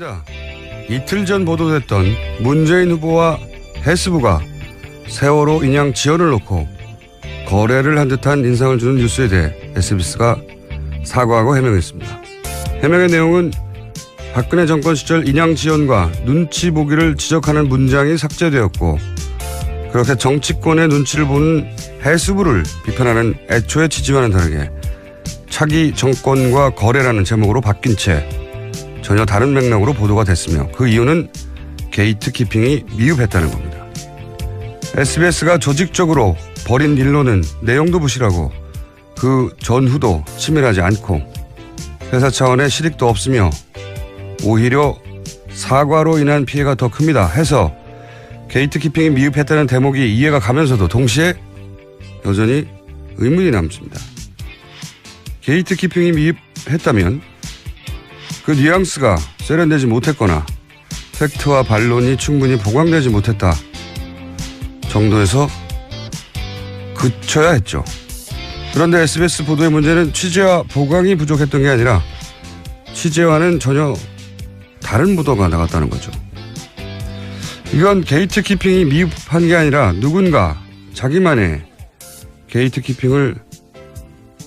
입니다. 이틀 전 보도됐던 문재인 후보와 해스부가 세월호 인양 지연을 놓고 거래를 한 듯한 인상을 주는 뉴스에 대해 SBS가 사과하고 해명했습니다. 해명의 내용은 박근혜 정권 시절 인양 지연과 눈치 보기를 지적하는 문장이 삭제되었고 그렇게 정치권의 눈치를 보는 해수부를 비판하는 애초의 취지와는 다르게 차기 정권과 거래라는 제목으로 바뀐 채 전혀 다른 맥락으로 보도가 됐으며 그 이유는 게이트 키핑이 미흡했다는 겁니다. SBS가 조직적으로 버린 일로는 내용도 부실하고 그 전후도 치밀하지 않고 회사 차원의 실익도 없으며 오히려 사과로 인한 피해가 더 큽니다. 해서 게이트 키핑이 미흡했다는 대목이 이해가 가면서도 동시에 여전히 의문이 남습니다. 게이트 키핑이 미흡했다면 그 뉘앙스가 세련되지 못했거나 팩트와 반론이 충분히 보강되지 못했다 정도에서 그쳐야 했죠. 그런데 SBS 보도의 문제는 취재와 보강이 부족했던 게 아니라 취재와는 전혀 다른 보도가 나갔다는 거죠. 이건 게이트 키핑이 미흡한 게 아니라 누군가 자기만의 게이트 키핑을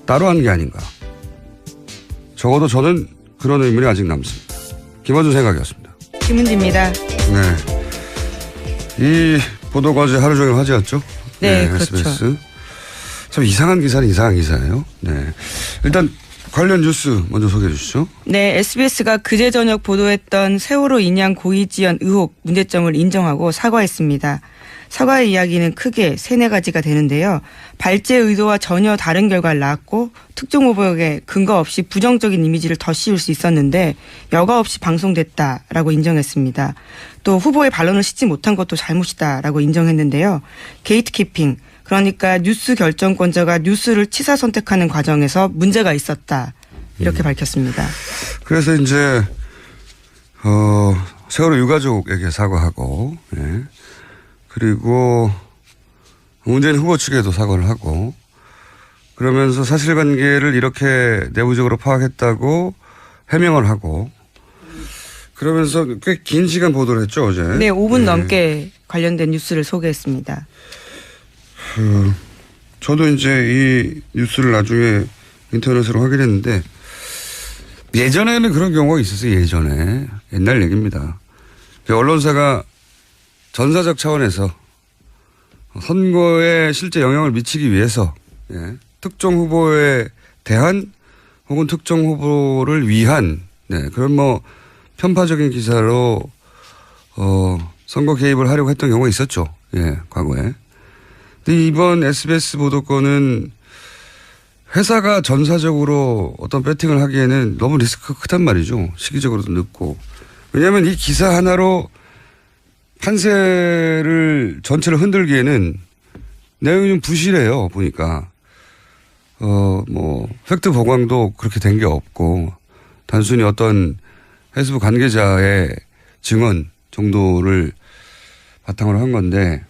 따로 한 게 아닌가. 적어도 저는 그런 의문이 아직 남습니다. 김원준 생각이었습니다. 김은지입니다. 네. 이 보도가 어제 하루 종일 화제였죠? 네, 그렇죠. 참 이상한 기사는 이상한 기사예요. 네. 일단 관련 뉴스 먼저 소개해 주시죠. 네, SBS가 그제 저녁 보도했던 세월호 인양 고의지연 의혹 문제점을 인정하고 사과했습니다. 사과의 이야기는 크게 세네 가지가 되는데요. 발제 의도와 전혀 다른 결과를 낳았고 특정 후보에게 근거 없이 부정적인 이미지를 더 씌울 수 있었는데 여과 없이 방송됐다라고 인정했습니다. 또 후보의 반론을 싣지 못한 것도 잘못이다라고 인정했는데요. 게이트키핑 그러니까 뉴스 결정권자가 뉴스를 치사 선택하는 과정에서 문제가 있었다. 이렇게 밝혔습니다. 그래서 이제 어 세월호 유가족에게 사과하고 예. 그리고 문재인 후보 측에도 사과를 하고 그러면서 사실관계를 이렇게 내부적으로 파악했다고 해명을 하고 그러면서 꽤 긴 시간 보도를 했죠 어제. 네, 5분 넘게 관련된 뉴스를 소개했습니다. 그 저도 이제 이 뉴스를 나중에 인터넷으로 확인했는데 예전에는 그런 경우가 있었어요. 예전에 옛날 얘기입니다. 언론사가 전사적 차원에서 선거에 실제 영향을 미치기 위해서 예, 특정 후보에 대한 혹은 특정 후보를 위한 네, 그런 뭐 편파적인 기사로 어, 선거 개입을 하려고 했던 경우가 있었죠. 예, 과거에. 근데 이번 SBS 보도권은 회사가 전사적으로 어떤 배팅을 하기에는 너무 리스크가 크단 말이죠. 시기적으로도 늦고. 왜냐하면 이 기사 하나로 판세를 전체를 흔들기에는 내용이 좀 부실해요. 보니까. 어, 뭐, 팩트 보강도 그렇게 된 게 없고 단순히 어떤 해수부 관계자의 증언 정도를 바탕으로 한 건데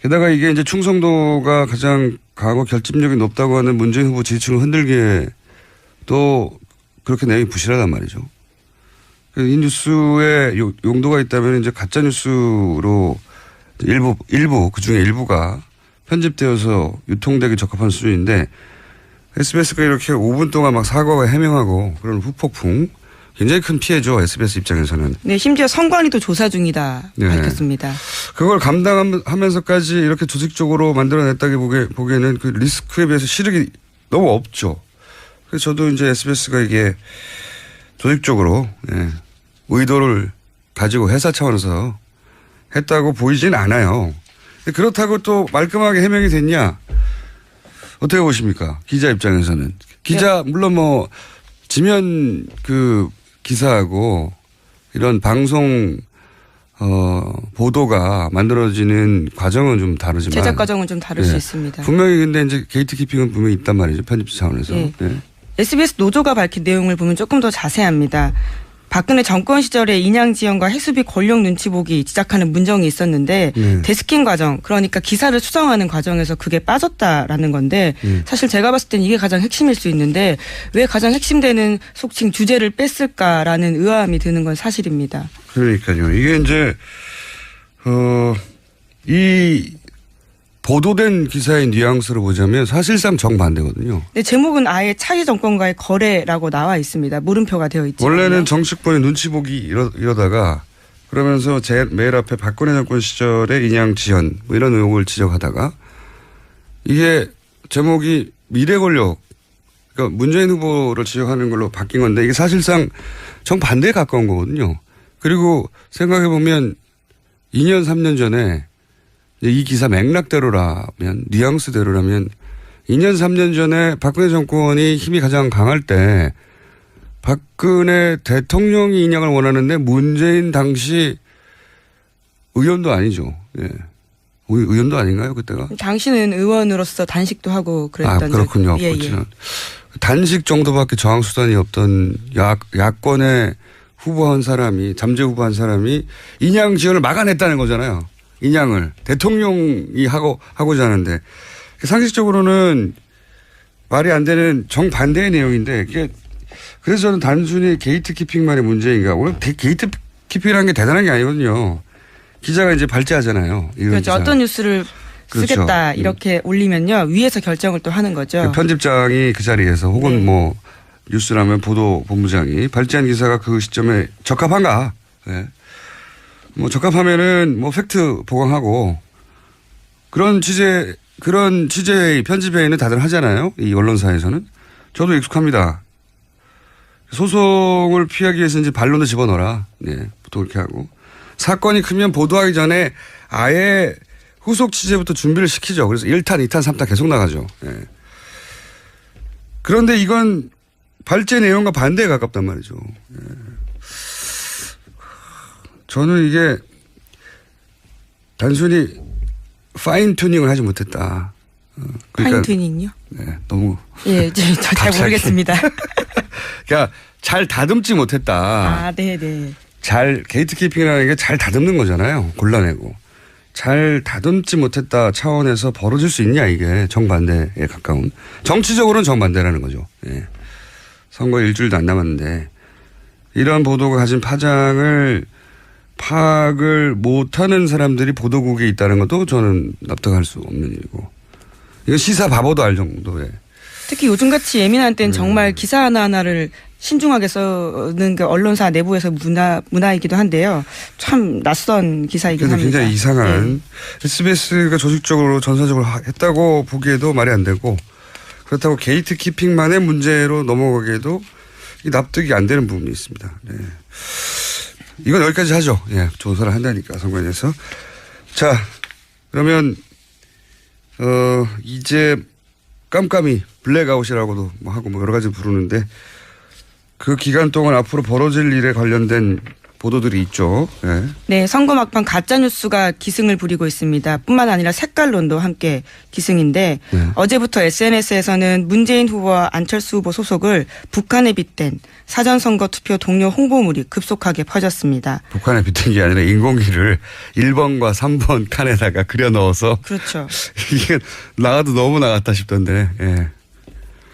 게다가 이게 이제 충성도가 가장 강하고 결집력이 높다고 하는 문재인 후보 지지층을 흔들기에 또 그렇게 내용이 부실하단 말이죠. 이 뉴스에 용도가 있다면 이제 가짜 뉴스로 일부 일부 그 중에 일부가 편집되어서 유통되기 적합한 수준인데 SBS가 이렇게 5분 동안 막 사과와 해명하고 그런 후폭풍 굉장히 큰 피해죠 SBS 입장에서는. 네, 심지어 선관위도 조사 중이다 네. 밝혔습니다. 그걸 감당하면서까지 이렇게 조직적으로 만들어냈다기 보기에, 보기에는 그 리스크에 비해서 실력이 너무 없죠. 그래서 저도 이제 SBS가 이게 조직적으로 예, 의도를 가지고 회사 차원에서 했다고 보이진 않아요. 그렇다고 또 말끔하게 해명이 됐냐? 어떻게 보십니까? 기자 입장에서는. 기자, 물론 뭐, 지면 그 기사하고 이런 방송 어, 보도가 만들어지는 과정은 좀 다르지만. 제작 과정은 좀 다를 네. 수 있습니다. 분명히 근데 이제 게이트 키핑은 분명히 있단 말이죠. 편집 차원에서. 네. 네. SBS 노조가 밝힌 내용을 보면 조금 더 자세합니다. 박근혜 정권 시절에 인양 지원과 해수비 권력 눈치 보기 지적하는 문정이 있었는데 네. 데스킹 과정 그러니까 기사를 수정하는 과정에서 그게 빠졌다라는 건데 음. 사실 제가 봤을 땐 이게 가장 핵심일 수 있는데 왜 가장 핵심되는 속칭 주제를 뺐을까라는 의아함이 드는 건 사실입니다. 그러니까요. 이게 이제 어, 이 보도된 기사의 뉘앙스를 보자면 사실상 정반대거든요. 근데 제목은 아예 차기 정권과의 거래라고 나와 있습니다. 물음표가 되어 있죠. 원래는 정치권의 눈치 보기 이러, 이러다가 그러면서 제 매일 앞에 박근혜 정권 시절의 인양 지연 뭐 이런 의혹을 지적하다가 이게 제목이 미래 권력 그러니까 문재인 후보를 지적하는 걸로 바뀐 건데 이게 사실상 정반대에 가까운 거거든요. 그리고 생각해 보면 2년 3년 전에 이 기사 맥락대로라면 뉘앙스대로라면 2년 3년 전에 박근혜 정권이 힘이 가장 강할 때 박근혜 대통령이 인양을 원하는데 문재인 당시 의원도 아니죠. 예. 의- 의원도 아닌가요 그때가? 당신은 의원으로서 단식도 하고 그랬던 아 그렇군요. 적- 예, 예. 단식 정도밖에 저항 수단이 없던 야, 야권의 후보한 사람이 잠재 후보한 사람이 인양 지원을 막아냈다는 거잖아요. 인양을 대통령이 하고 하고자 하는데 상식적으로는 말이 안 되는 정반대의 내용인데 이게 그래서 저는 단순히 게이트 키핑만의 문제인가. 오늘 데- 게이트 키핑이라는 게 대단한 게 아니거든요. 기자가 이제 발제하잖아요. 그렇죠. 기사. 어떤 뉴스를 그렇죠. 쓰겠다 음. 이렇게 올리면요 위에서 결정을 또 하는 거죠. 그 편집장이 그 자리에서 혹은 네. 뭐 뉴스라면 보도 본부장이 발제한 기사가 그 시점에 적합한가? 예. 뭐 적합하면은 뭐 팩트 보강하고 그런 취재 그런 취재 편집회의는 다들 하잖아요. 이 언론사에서는 저도 익숙합니다. 소송을 피하기 위해서 이제 반론을 집어넣어라. 네, 보통 그렇게 하고 사건이 크면 보도하기 전에 아예 후속 취재부터 준비를 시키죠. 그래서 1탄, 2탄, 3탄 계속 나가죠. 예. 그런데 이건 발제 내용과 반대에 가깝단 말이죠. 예. 저는 이게 단순히 파인 튜닝을 하지 못했다. 어, 파인 튜닝요? 네, 너무 예, 저잘 갑자기. 모르겠습니다. 그러니까 잘 다듬지 못했다. 아, 네, 네. 잘 게이트 키핑이라는 게 잘 다듬는 거잖아요. 골라내고 잘 다듬지 못했다 차원에서 벌어질 수 있냐 이게 정반대에 가까운 정치적으로는 정반대라는 거죠. 예. 선거 일주일도 안 남았는데 이런 보도가 가진 파장을 파악을 못하는 사람들이 보도국에 있다는 것도 저는 납득할 수 없는 일이고 이거 시사 바보도 알 정도의 특히 요즘같이 예민한 음. 때는 정말 기사 하나하나를 신중하게 써는 게 언론사 내부에서 문화, 문화이기도 한데요. 참 낯선 기사이긴 합니다. 굉장히 이상한 네. SBS가 조직적으로 전사적으로 하- 했다고 보기에도 말이 안 되고 그렇다고 게이트 키핑만의 문제로 넘어가기에도 이 납득이 안 되는 부분이 있습니다. 네. 이건 여기까지 하죠. 예, 조사를 한다니까 선관위에서. 자, 그러면 어 이제 깜깜이 블랙아웃이라고도 뭐 하고 뭐 여러 가지 부르는데 그 기간 동안 앞으로 벌어질 일에 관련된 보도들이 있죠. 예. 네, 선거 막판 가짜 뉴스가 기승을 부리고 있습니다. 뿐만 아니라 색깔론도 함께 기승인데 네. 어제부터 SNS에서는 문재인 후보와 안철수 후보 소속을 북한에 빗댄 사전 선거 투표 동료 홍보물이 급속하게 퍼졌습니다. 북한에 빗댄 게 아니라 인공기를 1번과 3번 칸에다가 그려 넣어서 그렇죠. 이게 나가도 너무 나갔다 싶던데. 예.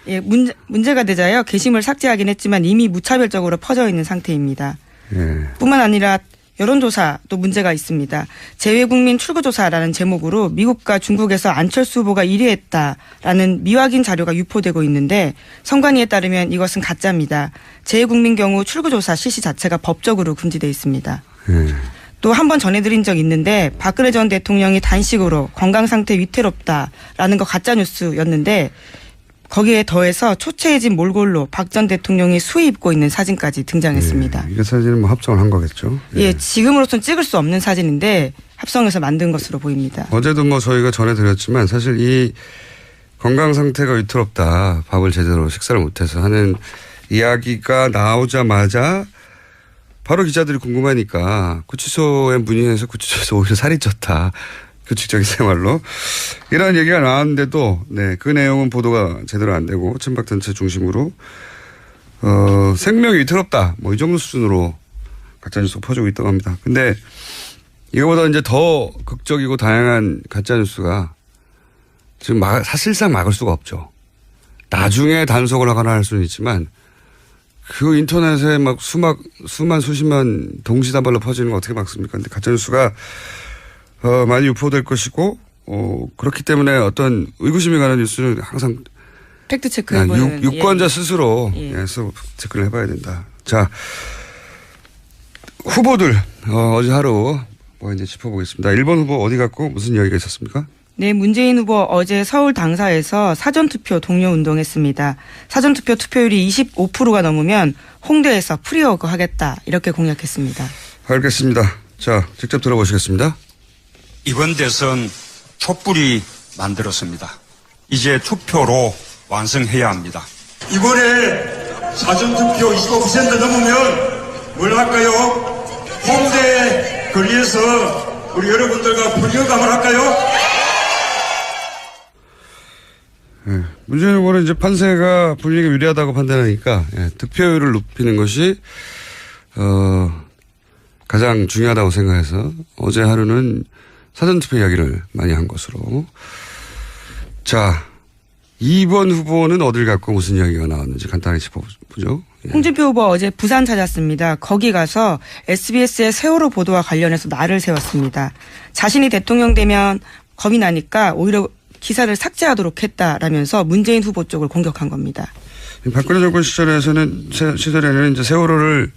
예, 문제, 문제가 되자요. 게시물 삭제하긴 했지만 이미 무차별적으로 퍼져 있는 상태입니다. 예. 뿐만 아니라 여론조사도 문제가 있습니다. 재외국민 출구조사라는 제목으로 미국과 중국에서 안철수 후보가 1위했다라는 미확인 자료가 유포되고 있는데 선관위에 따르면 이것은 가짜입니다. 재외국민 경우 출구조사 실시 자체가 법적으로 금지돼 있습니다. 예. 또한 번 전해드린 적 있는데 박근혜 전 대통령이 단식으로 건강 상태 위태롭다라는 거 가짜 뉴스였는데 거기에 더해서 초췌해진 몰골로 박 전 대통령이 수의 입고 있는 사진까지 등장했습니다. 예. 이게 사실은 뭐 합성을 한 거겠죠. 예, 지금으로선 찍을 수 없는 사진인데 합성해서 만든 것으로 보입니다. 어제도 뭐 저희가 전해드렸지만 사실 이 건강 상태가 위태롭다. 밥을 제대로 식사를 못해서 하는 이야기가 나오자마자 바로 기자들이 궁금하니까 구치소에 문의해서 구치소에서 오히려 살이 쪘다. 규칙적인 생활로 이런 얘기가 나왔는데도 네 그 내용은 보도가 제대로 안 되고 친박 단체 중심으로 어, 생명이 위태롭다. 뭐 이 정도 수준으로 가짜뉴스가 퍼지고 있다고 합니다. 근데 이거보다 이제 더 극적이고 다양한 가짜뉴스가 지금 막, 사실상 막을 수가 없죠. 나중에 단속을 하거나 할 수는 있지만 그 인터넷에 막 수막, 수만 수십만 동시다발로 퍼지는 거 어떻게 막습니까? 근데 가짜뉴스가 어, 많이 유포될 것이고 어, 그렇기 때문에 어떤 의구심이 가는 뉴스는 항상 팩트 체크 그냥 해보는 유, 유권자 예. 스스로 예. 예, 스 체크를 해봐야 된다. 자 후보들 어, 어제 하루 뭐 이제 짚어보겠습니다. 1번 후보 어디 갔고 무슨 이야기가 있었습니까? 네, 문재인 후보 어제 서울 당사에서 사전투표 동료 운동했습니다. 사전투표 투표율이 25%가 넘으면 홍대에서 프리워크 하겠다 이렇게 공약했습니다. 알겠습니다. 자 직접 들어보시겠습니다. 이번 대선 촛불이 만들었습니다. 이제 투표로 완성해야 합니다. 이번에 사전투표 25% 넘으면 뭘 할까요? 홍대 거리에서 우리 여러분들과 불교감을 할까요? 예, 문재인 후보는 이제 판세가 분위기가 유리하다고 판단하니까 예, 득표율을 높이는 것이 어, 가장 중요하다고 생각해서 어제 하루는 사전투표 이야기를 많이 한 것으로 자 2번 후보는 어딜 갔고 무슨 이야기가 나왔는지 간단히 짚어보죠. 예. 홍준표 후보 어제 부산 찾았습니다. 거기 가서 SBS의 세월호 보도와 관련해서 날을 세웠습니다. 자신이 대통령 되면 겁이 나니까 오히려 기사를 삭제하도록 했다라면서 문재인 후보 쪽을 공격한 겁니다. 박근혜 정권 시절에서는 세- 시절에는 이제 세월호를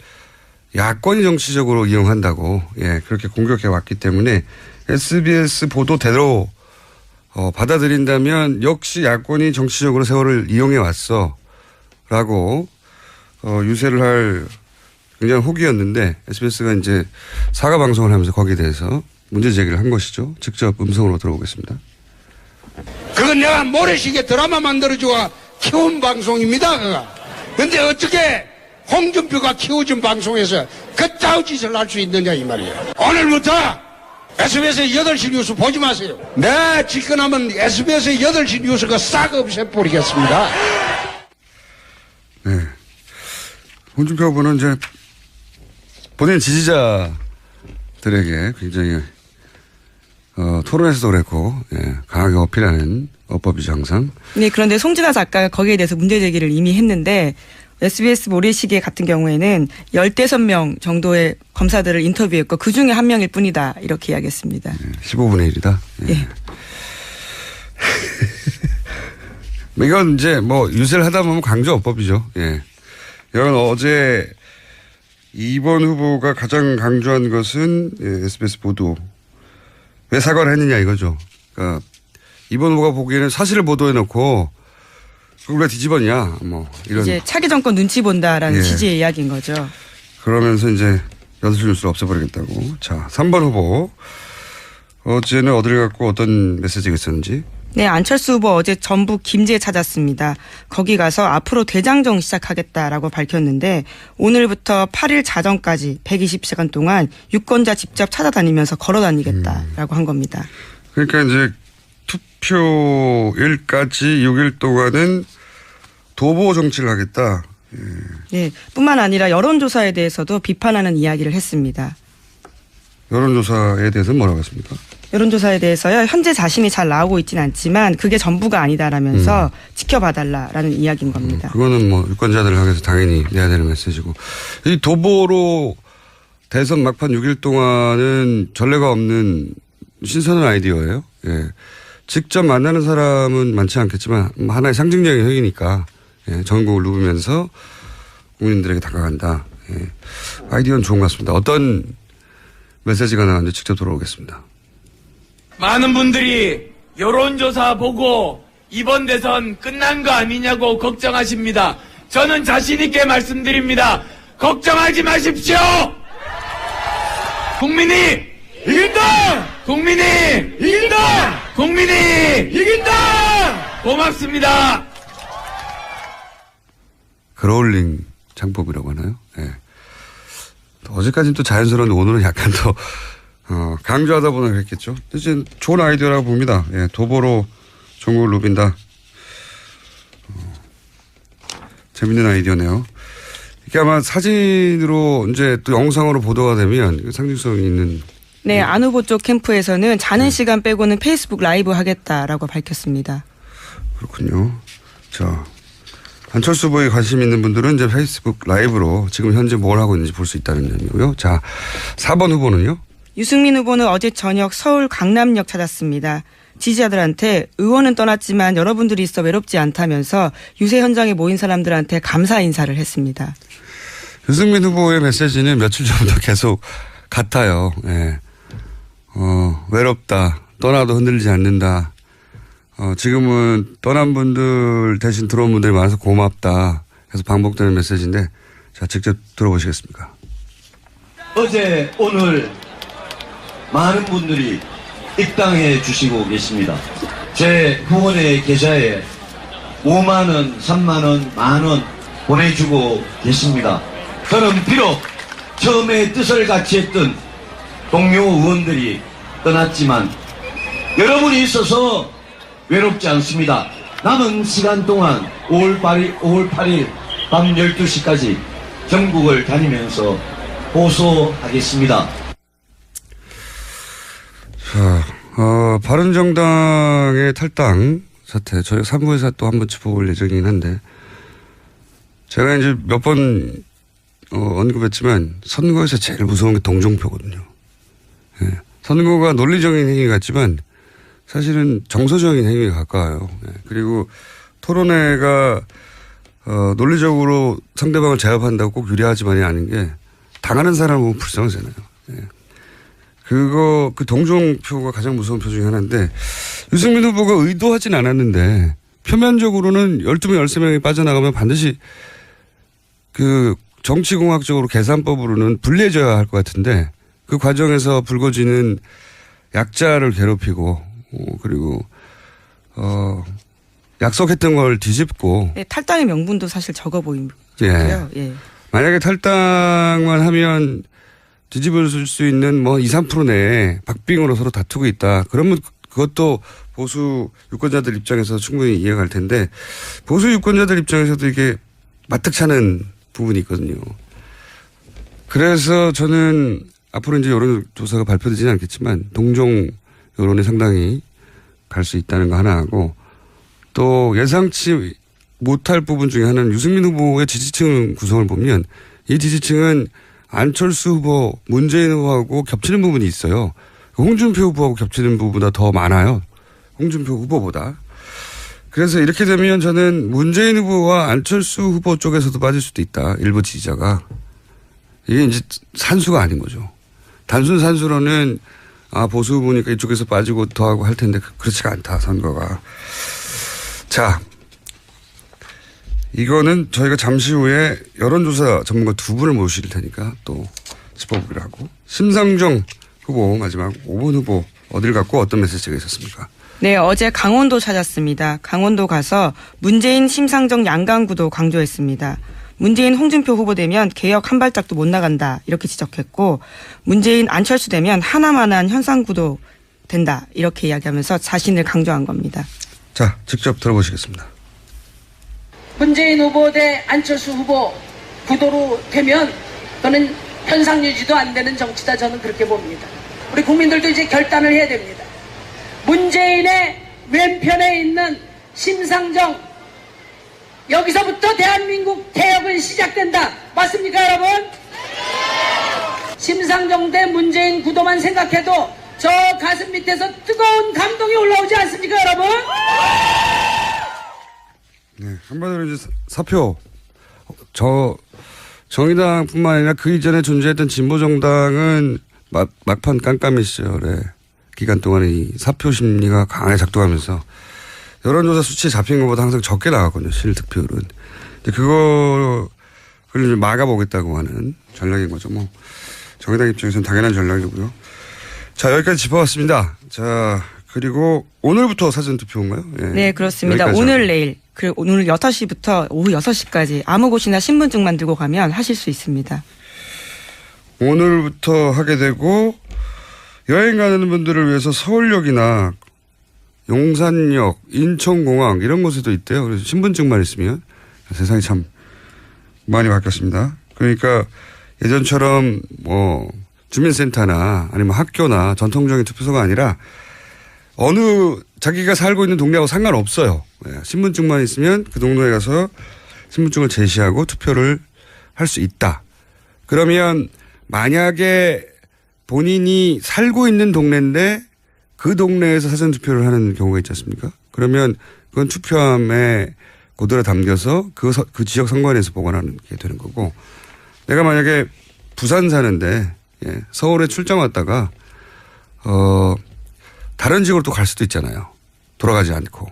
야권이 정치적으로 이용한다고 예 그렇게 공격해 왔기 때문에 SBS 보도대로 어, 받아들인다면 역시 야권이 정치적으로 세월을 이용해 왔어라고 어, 유세를 할 굉장히 혹이었는데 SBS가 이제 사과 방송을 하면서 거기에 대해서 문제 제기를 한 것이죠. 직접 음성으로 들어보겠습니다. 그건 내가 모래시계 드라마 만들어주고 키운 방송입니다, 그거. 근데 어떻게 홍준표가 키워준 방송에서 그따위 짓을 할 수 있느냐, 이 말이에요. 오늘부터 SBS 8시 뉴스 보지 마세요. 내 집권하면 SBS 8시 뉴스가 싹 없애버리겠습니다. 네. 홍준표 후보는 이제 본인 지지자들에게 굉장히 어, 토론에서도 그랬고 예, 강하게 어필하는 어법이죠 항상. 네, 그런데 송진아 작가가 거기에 대해서 문제 제기를 이미 했는데 SBS 모래시계 같은 경우에는 열대섯 명 정도의 검사들을 인터뷰했고 그 중에 한 명일 뿐이다 이렇게 이야기했습니다. 15분의 1이다. 예. 예. 이건 이제 뭐 유세를 하다 보면 강조 어법이죠. 예. 이건 어제 이번 후보가 가장 강조한 것은 예, SBS 보도 왜 사과를 했느냐 이거죠. 그러니까 이번 후보가 보기에는 사실을 보도해 놓고 왜 뒤집었냐 뭐 이런 이제 차기 정권 눈치 본다라는 예. 취지의 이야기인 거죠. 그러면서 이제 여섯 뉴스를 없애버리겠다고. 자, 3번 후보. 어제는 어디를 갖고 어떤 메시지가 있었는지. 네, 안철수 후보 어제 전북 김제 찾았습니다. 거기 가서 앞으로 대장정 시작하겠다라고 밝혔는데 오늘부터 8일 자정까지 120시간 동안 유권자 직접 찾아다니면서 걸어 다니겠다라고 한 겁니다. 그러니까 이제 투표일까지 6일 동안은 도보 정치를 하겠다. 네, 뿐만 아니라 여론조사에 대해서도 비판하는 이야기를 했습니다. 여론조사에 대해서는 뭐라고 했습니까? 여론조사에 대해서요, 현재 자신이 잘 나오고 있지는 않지만 그게 전부가 아니다라면서 지켜봐달라라는 이야기인 겁니다. 그거는 뭐 유권자들 향해서 당연히 내야 되는 메시지고. 이 도보로 대선 막판 6일 동안은 전례가 없는 신선한 아이디어예요. 예. 직접 만나는 사람은 많지 않겠지만 뭐 하나의 상징적인 행위니까 예. 전국을 누비면서 국민들에게 다가간다. 예. 아이디어는 좋은 것 같습니다. 어떤 메시지가 나왔는지 직접 들어오겠습니다. 많은 분들이 여론조사 보고 이번 대선 끝난 거 아니냐고 걱정하십니다. 저는 자신있게 말씀드립니다. 걱정하지 마십시오! 국민이 이긴다! 국민이 이긴다! 국민이 이긴다! 고맙습니다! 그롤링 창법이라고 하나요? 예. 어제까지는 또 자연스러운데 오늘은 약간 더, 어, 강조하다 보니 그랬겠죠. 이제 좋은 아이디어라고 봅니다. 예, 도보로 전국을 누빈다. 어, 재밌는 아이디어네요. 이게 아마 사진으로 이제 또 영상으로 보도가 되면 상징성이 있는 네, 안 후보 쪽 캠프에서는 자는 시간 빼고는 페이스북 라이브 하겠다라고 밝혔습니다. 그렇군요. 자, 안철수 후보에 관심 있는 분들은 이제 페이스북 라이브로 지금 현재 뭘 하고 있는지 볼 수 있다는 점이고요. 자, 4번 후보는요? 유승민 후보는 어제 저녁 서울 강남역 찾았습니다. 지지자들한테 의원은 떠났지만 여러분들이 있어 외롭지 않다면서 유세 현장에 모인 사람들한테 감사 인사를 했습니다. 유승민 후보의 메시지는 며칠 전부터 계속 같아요. 예. 어, 외롭다. 떠나도 흔들리지 않는다. 어, 지금은 떠난 분들 대신 들어온 분들이 많아서 고맙다. 해서 반복되는 메시지인데, 자, 직접 들어보시겠습니까? 어제 오늘 많은 분들이 입당해 주시고 계십니다. 제 후원의 계좌에 5만 원, 3만 원, 만원 보내주고 계십니다. 저는 비록 처음에 뜻을 같이 했던 동료 의원들이 떠났지만 여러분이 있어서 외롭지 않습니다. 남은 시간 동안 5월 8일, 5월 8일 밤 12시까지 전국을 다니면서 호소하겠습니다. 자, 어, 바른정당의 탈당 사태, 저희 3부에서 또 한 번 짚어볼 예정이긴 한데, 제가 이제 몇 번, 어, 언급했지만, 선거에서 제일 무서운 게 동정표거든요. 예. 선거가 논리적인 행위 같지만, 사실은 정서적인 행위에 가까워요. 예. 그리고 토론회가, 어, 논리적으로 상대방을 제압한다고 꼭 유리하지만이 아닌 게, 당하는 사람은 불쌍하잖아요. 예. 그거 그 동정표가 가장 무서운 표 중에 하나인데 유승민 후보가 의도하진 않았는데 표면적으로는 12명 13명이 빠져나가면 반드시 그 정치공학적으로 계산법으로는 불리해져야 할 것 같은데 그 과정에서 불거지는 약자를 괴롭히고 어, 그리고 어 약속했던 걸 뒤집고 네, 탈당의 명분도 사실 적어 보이고요. 예. 예. 만약에 탈당만 하면 뒤집어질 수 있는 뭐 2, 3% 내에 박빙으로 서로 다투고 있다. 그러면 그것도 보수 유권자들 입장에서 충분히 이해가 갈 텐데 보수 유권자들 입장에서도 이게 마뜩찮은 부분이 있거든요. 그래서 저는 앞으로 이제 여론조사가 발표되지는 않겠지만 동종 여론이 상당히 갈 수 있다는 거 하나 하고 또 예상치 못할 부분 중에 하나는 유승민 후보의 지지층 구성을 보면 이 지지층은 안철수 후보, 문재인 후보하고 겹치는 부분이 있어요. 홍준표 후보하고 겹치는 부분보다 더 많아요. 홍준표 후보보다. 그래서 이렇게 되면 저는 문재인 후보와 안철수 후보 쪽에서도 빠질 수도 있다. 일부 지지자가. 이게 이제 산수가 아닌 거죠. 단순 산수로는 아, 보수 후보니까 이쪽에서 빠지고 더하고 할 텐데 그렇지가 않다, 선거가. 자, 이거는 저희가 잠시 후에 여론조사 전문가 두 분을 모실 테니까 또 짚어보기로 하고 심상정 후보 마지막 5번 후보 어딜 갔고 어떤 메시지가 있었습니까? 네, 어제 강원도 찾았습니다. 강원도 가서 문재인 심상정 양강구도 강조했습니다. 문재인 홍준표 후보 되면 개혁 한 발짝도 못 나간다 이렇게 지적했고 문재인 안철수 되면 하나만한 현상 구도 된다 이렇게 이야기하면서 자신을 강조한 겁니다. 자, 직접 들어보시겠습니다. 문재인 후보 대 안철수 후보 구도로 되면 저는 현상 유지도 안 되는 정치다 저는 그렇게 봅니다. 우리 국민들도 이제 결단을 해야 됩니다. 문재인의 왼편에 있는 심상정 여기서부터 대한민국 개혁은 시작된다. 맞습니까 여러분? 심상정 대 문재인 구도만 생각해도 저 가슴 밑에서 뜨거운 감동이 올라오지 않습니까 여러분? 네, 한마디로 이제 사표 저 정의당뿐만 아니라 그 이전에 존재했던 진보정당은 막, 막판 깜깜이 시절에 기간 동안에 이 사표 심리가 강하게 작동하면서 여론조사 수치에 잡힌 것보다 항상 적게 나갔거든요. 실득표율은. 근데 그거를 이제 막아보겠다고 하는 전략인 거죠. 뭐 정의당 입장에서는 당연한 전략이고요. 자 여기까지 짚어봤습니다. 자 그리고 오늘부터 사전투표인가요? 예. 네, 그렇습니다. 오늘 하고. 내일 그리고 오늘 6시부터 오후 6시까지 아무 곳이나 신분증만 들고 가면 하실 수 있습니다. 오늘부터 하게 되고 여행 가는 분들을 위해서 서울역이나 용산역, 인천공항 이런 곳에도 있대요. 그래서 신분증만 있으면 세상이 참 많이 바뀌었습니다. 그러니까 예전처럼 뭐 주민센터나 아니면 학교나 전통적인 투표소가 아니라 어느 자기가 살고 있는 동네하고 상관없어요. 예, 신분증만 있으면 그 동네에 가서 신분증을 제시하고 투표를 할 수 있다. 그러면 만약에 본인이 살고 있는 동네인데 그 동네에서 사전 투표를 하는 경우가 있지 않습니까? 그러면 그건 투표함에 그대로 담겨서 그, 서- 그 지역 선관위에서 보관하는 게 되는 거고 내가 만약에 부산 사는데 예, 서울에 출장 왔다가 어 다른 지역으로 또 갈 수도 있잖아요. 돌아가지 않고.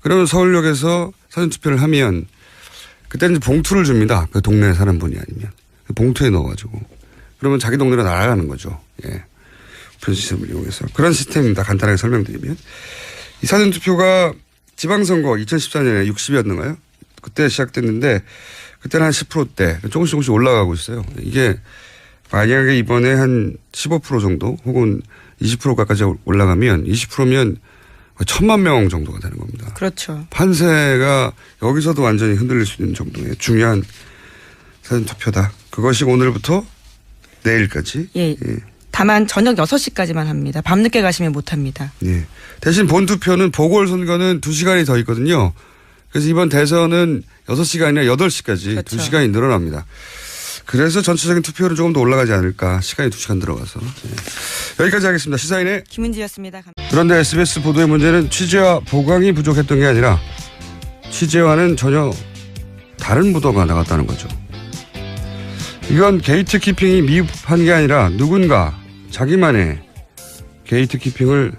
그러면 서울역에서 사전 투표를 하면 그때는 봉투를 줍니다. 그 동네에 사는 분이 아니면 그 봉투에 넣어가지고 그러면 자기 동네로 날아가는 거죠. 예. 그런 시스템을 이용해서 그런 시스템입니다. 간단하게 설명드리면 이 사전 투표가 지방선거 2014년에 60이었는가요? 그때 시작됐는데 그때는 한 10%대 조금씩 조금씩 올라가고 있어요. 이게 만약에 이번에 한 15% 정도 혹은 20% 가까이 올라가면 20%면 천만 명 정도가 되는 겁니다. 그렇죠. 판세가 여기서도 완전히 흔들릴 수 있는 정도의 중요한 사전 투표다. 그것이 오늘부터 내일까지. 예. 다만 저녁 6시까지만 합니다. 밤늦게 가시면 못 합니다. 예. 대신 본 투표는 보궐선거는 2시간이 더 있거든요. 그래서 이번 대선은 6시가 아니라 8시까지 그렇죠. 2시간이 늘어납니다. 그래서 전체적인 투표율은 조금 더 올라가지 않을까. 시간이 2시간 들어가서. 예. 여기까지 하겠습니다. 시사인의 김은지였습니다. 감- 그런데 SBS 보도의 문제는 취재와 보강이 부족했던 게 아니라 취재와는 전혀 다른 보도가 나갔다는 거죠. 이건 게이트 키핑이 미흡한 게 아니라 누군가 자기만의 게이트 키핑을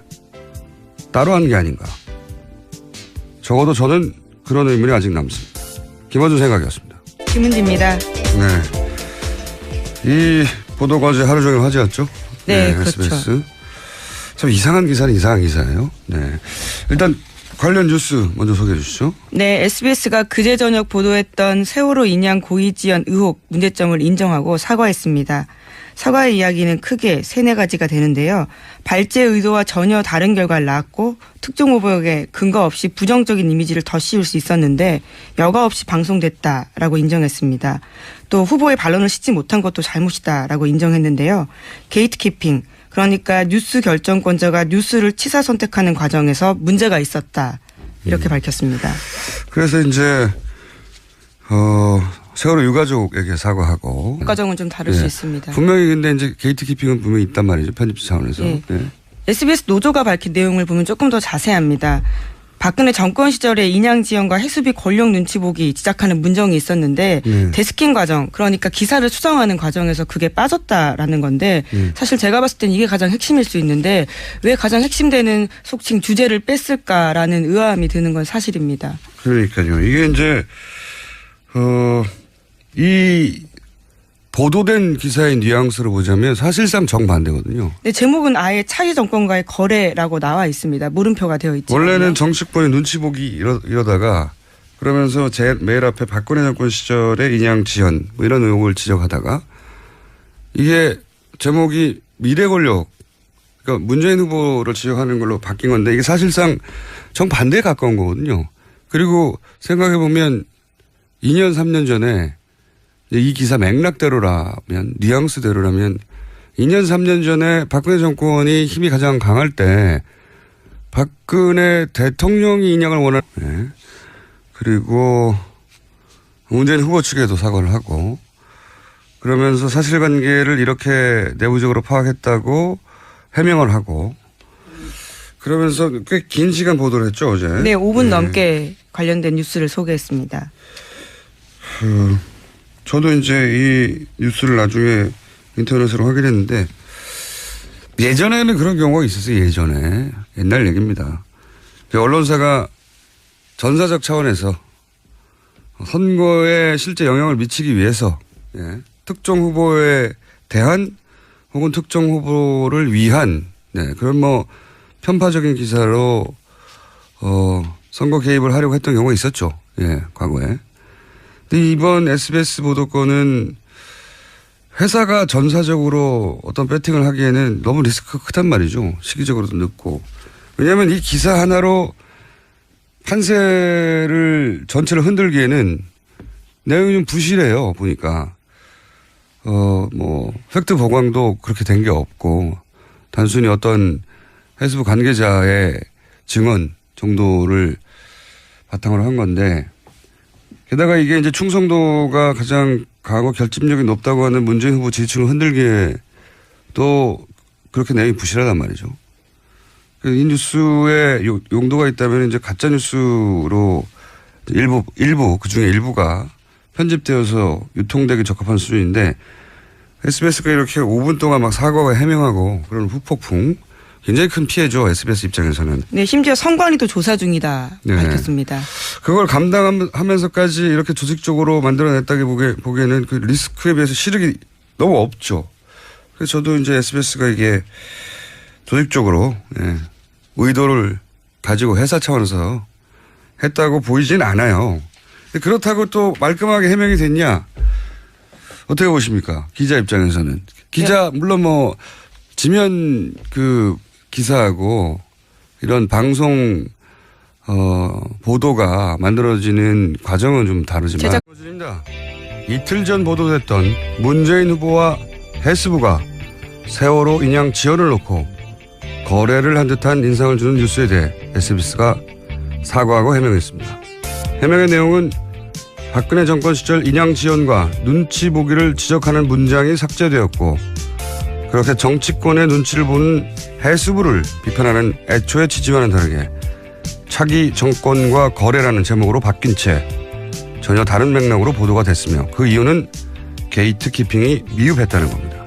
따로 한 게 아닌가. 적어도 저는 그런 의문이 아직 남습니다. 김원준 생각이었습니다. 김은지입니다. 네. 이 보도가 어제 하루 종일 화제였죠? 네, 그렇죠. SBS. 참 이상한 기사는 이상한 기사예요. 네. 일단 관련 뉴스 먼저 소개해 주시죠. 네, SBS가 그제 저녁 보도했던 세월호 인양 고의 지연 의혹 문제점을 인정하고 사과했습니다. 사과의 이야기는 크게 세네 가지가 되는데요. 발제 의도와 전혀 다른 결과를 낳았고 특정 후보에게 근거 없이 부정적인 이미지를 더 씌울 수 있었는데 여과 없이 방송됐다라고 인정했습니다. 또 후보의 반론을 싣지 못한 것도 잘못이다라고 인정했는데요. 게이트키핑 그러니까 뉴스 결정권자가 뉴스를 치사 선택하는 과정에서 문제가 있었다. 이렇게 밝혔습니다. 그래서 이제 어 세월호 유가족에게 사과하고 과정은 좀 다를 수 예. 있습니다. 분명히 근데 이제 게이트 키핑은 분명히 있단 말이죠. 편집자 차원에서. 예. 네. SBS 노조가 밝힌 내용을 보면 조금 더 자세합니다. 박근혜 정권 시절에 인양 지원과 해수비 권력 눈치 보기 지적하는 문정이 있었는데 네. 데스킹 과정 그러니까 기사를 수정하는 과정에서 그게 빠졌다라는 건데 네. 사실 제가 봤을 땐 이게 가장 핵심일 수 있는데 왜 가장 핵심되는 속칭 주제를 뺐을까라는 의아함이 드는 건 사실입니다. 그러니까요. 이게 이제 어 이 보도된 기사의 뉘앙스를 보자면 사실상 정반대거든요. 근데 제목은 아예 차기 정권과의 거래라고 나와 있습니다. 물음표가 되어 있죠. 원래는 정치권의 눈치 보기 이러, 이러다가 그러면서 제 매일 앞에 박근혜 정권 시절의 인양 지연 뭐 이런 의혹을 지적하다가 이게 제목이 미래 권력 그러니까 문재인 후보를 지적하는 걸로 바뀐 건데 이게 사실상 정반대에 가까운 거거든요. 그리고 생각해 보면 2년 3년 전에 이 기사 맥락대로라면 뉘앙스대로라면 2년 3년 전에 박근혜 정권이 힘이 가장 강할 때 박근혜 대통령이 인양을 원할 네. 그리고 문재인 후보 측에도 사과를 하고 그러면서 사실관계를 이렇게 내부적으로 파악했다고 해명을 하고 그러면서 꽤 긴 시간 보도를 했죠 어제. 네, 5분 넘게 관련된 뉴스를 소개했습니다. 그 저도 이제 이 뉴스를 나중에 인터넷으로 확인했는데 예전에는 그런 경우가 있었어요. 예전에 옛날 얘기입니다. 그 언론사가 전사적 차원에서 선거에 실제 영향을 미치기 위해서 예, 특정 후보에 대한 혹은 특정 후보를 위한 네, 그런 뭐 편파적인 기사로 어, 선거 개입을 하려고 했던 경우가 있었죠. 예, 과거에. 근데 이번 SBS 보도권은 회사가 전사적으로 어떤 배팅을 하기에는 너무 리스크가 크단 말이죠. 시기적으로도 늦고. 왜냐하면 이 기사 하나로 판세를 전체를 흔들기에는 내용이 좀 부실해요. 보니까. 어, 뭐, 팩트 보강도 그렇게 된 게 없고, 단순히 어떤 해수부 관계자의 증언 정도를 바탕으로 한 건데, 게다가 이게 이제 충성도가 가장 강하고 결집력이 높다고 하는 문재인 후보 지지층을 흔들기에 또 그렇게 내용이 부실하단 말이죠. 그이 뉴스에 요- 용도가 있다면 이제 가짜 뉴스로 일부 일부 그 중에 일부가 편집되어서 유통되기 적합한 수준인데 SBS가 이렇게 5분 동안 막 사과와 해명하고 그런 후폭풍 굉장히 큰 피해죠 SBS 입장에서는 네, 심지어 성관이도 조사 중이다 네. 밝혔습니다. 그걸 감당하면서까지 이렇게 조직적으로 만들어냈다기 보기에, 보기에는 그 리스크에 비해서 시력이 너무 없죠. 그래서 저도 이제 SBS가 이게 조직적으로 예, 의도를 가지고 회사 차원에서 했다고 보이진 않아요. 그렇다고 또 말끔하게 해명이 됐냐? 어떻게 보십니까? 기자 입장에서는. 기자, 물론 뭐, 지면 그 기사하고 이런 방송, 어, 보도가 만들어지는 과정은 좀 다르지만. 제작- 이틀 전 보도됐던 문재인 후보와 해수부가 세월호 인양 지연을 놓고 거래를 한 듯한 인상을 주는 뉴스에 대해 SBS가 사과하고 해명했습니다. 해명의 내용은 박근혜 정권 시절 인양 지원과 눈치 보기를 지적하는 문장이 삭제되었고 그렇게 정치권의 눈치를 보는 해수부를 비판하는 애초의 취지와는 다르게 차기 정권과 거래라는 제목으로 바뀐 채 전혀 다른 맥락으로 보도가 됐으며 그 이유는 게이트 키핑이 미흡했다는 겁니다.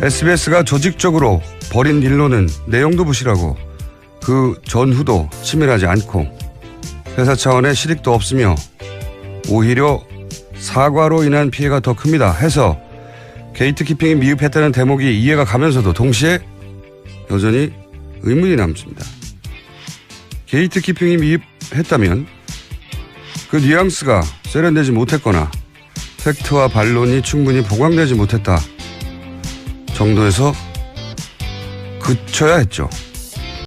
SBS가 조직적으로 벌인 일로는 내용도 부실하고 그 전후도 치밀하지 않고 회사 차원의 실익도 없으며 오히려 사과로 인한 피해가 더 큽니다. 해서 게이트 키핑이 미흡했다는 대목이 이해가 가면서도 동시에 여전히 의문이 남습니다. 게이트 키핑이 미흡했다면 그 뉘앙스가 세련되지 못했거나 팩트와 반론이 충분히 보강되지 못했다 정도에서 그쳐야 했죠.